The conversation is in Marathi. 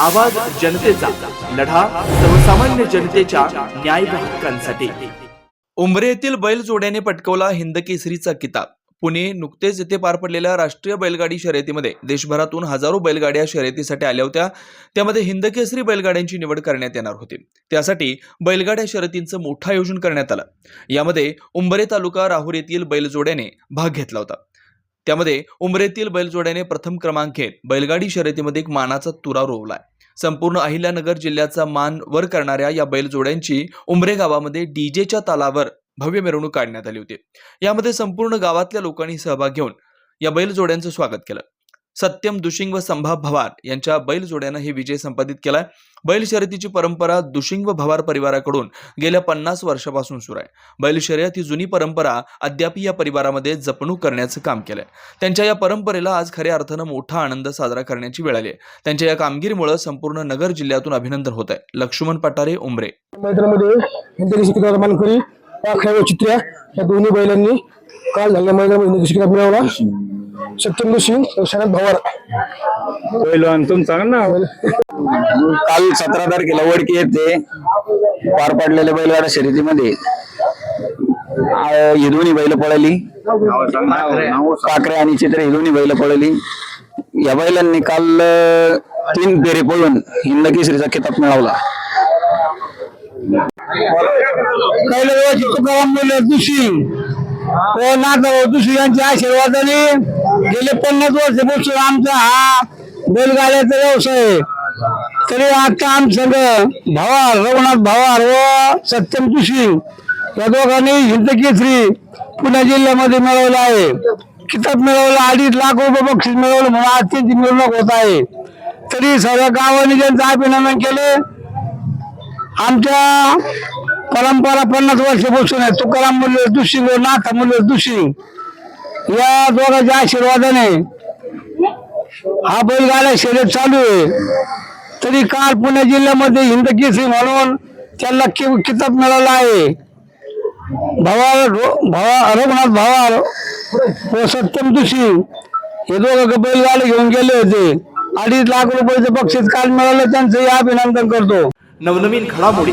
आवाज जनतेचा लढा सर्वसामान्य जनतेच्या न्याय हक्कांसाठी. उमरे येथील बैल जोड्याने पटकवला हिंद केसरीचा किताब. पुणे नुकतेच येथे पार पडलेल्या राष्ट्रीय बैलगाडी शर्यतीमध्ये देशभरातून हजारो बैलगाड्या शर्यतीसाठी आल्या होत्या. त्यामध्ये हिंद केसरी बैलगाड्यांची निवड करण्यात येणार होती. त्यासाठी बैलगाड्या शर्यतींचं मोठं आयोजन करण्यात आलं. यामध्ये उंबरे तालुका राहुर येथील बैलजोड्याने भाग घेतला होता. त्यामध्ये उमरेतील बैलजोड्याने प्रथम क्रमांक घेत बैलगाडी शर्यतीमध्ये एक मानाचा तुरा रोवलाय. संपूर्ण अहिल्यानगर जिल्ह्याचा मान वर करणाऱ्या या बैलजोड्यांची उमरे गावामध्ये डीजेच्या तालावर भव्य मिरवणूक काढण्यात आली होती. यामध्ये संपूर्ण गावातल्या लोकांनी सहभाग घेऊन या बैलजोड्यांचं स्वागत केलं. सत्यम दुशिंग व संभा भवार यांच्या बैलजोड्यानं हे विजय संपादित केलाय. बैल शर्यतीची परंपरा दुशिंग व भवार परिवाराकडून गेल्या पन्नास वर्षापासून सुरू आहे. बैल शर्यत ही जुनी परंपरा अद्याप या परिवारामध्ये जपणूक करण्याचं काम केलंय. त्यांच्या या परंपरेला आज खऱ्या अर्थानं मोठा आनंद साजरा करण्याची वेळ आली आहे. त्यांच्या या कामगिरीमुळे संपूर्ण नगर जिल्ह्यातून अभिनंदन होत आहे लक्ष्मण पटारे उमरे. मैदानामध्ये या दोन्ही बैलांनी काल झालेल्या मैदानामध्ये मिळवला. सत्येंद्र सिंग व शरद भवार पहिलवान तुमचा ना. काल सतरा तारखेला वडकी येथे पार पडलेल्या बैलगाडा शर्यतीमध्ये ही दोन्ही बैल पळाली. काकरे आणि चित्र ही दोन्ही बैल पळाली. या बैलांनी काल तीन फेरे पळून हिंद केसरीचा किताब मिळवला. दुसिंग व नाथराव दुसरी यांच्या आशीर्वादाने गेले पन्नास वर्षापासून आमचा हा बैलगाड्याचा व्यवसाय आहे. तरी आता आमचं भवार रघुनाथ भवार व सत्यम दुसिंग या दोघांनी हिंद केसरी पुणे जिल्ह्यामध्ये मिळवलं आहे. किताब मिळवलं अडीच लाख रुपये बक्षीस मिळवलं म्हणून आज त्यांची मिरवणूक होत आहे. तरी सर्व गावाने ज्यांचं अभिनंदन केले आमच्या परंपरा पन्नास वर्षापासून आहे. तुकाराम मूल्य दुसिंग व नाथा मूल्य दुसिंग या दोघांच्या आशीर्वादाने हा बैलगाडा शर्यत चालू आहे. तरी काल पुणे जिल्ह्यामध्ये हिंद केसरी म्हणून त्यांना कि- किताब मिळाला आहे. भावा भावा रघुनाथ भावा व सत्यम दुसिंग हे दोघं बैलगाडे घेऊन गेले होते. अडीच लाख रुपयाचं बक्षीस काल मिळालं त्यांचं अभिनंदन करतो. नवनवीन घडामोडी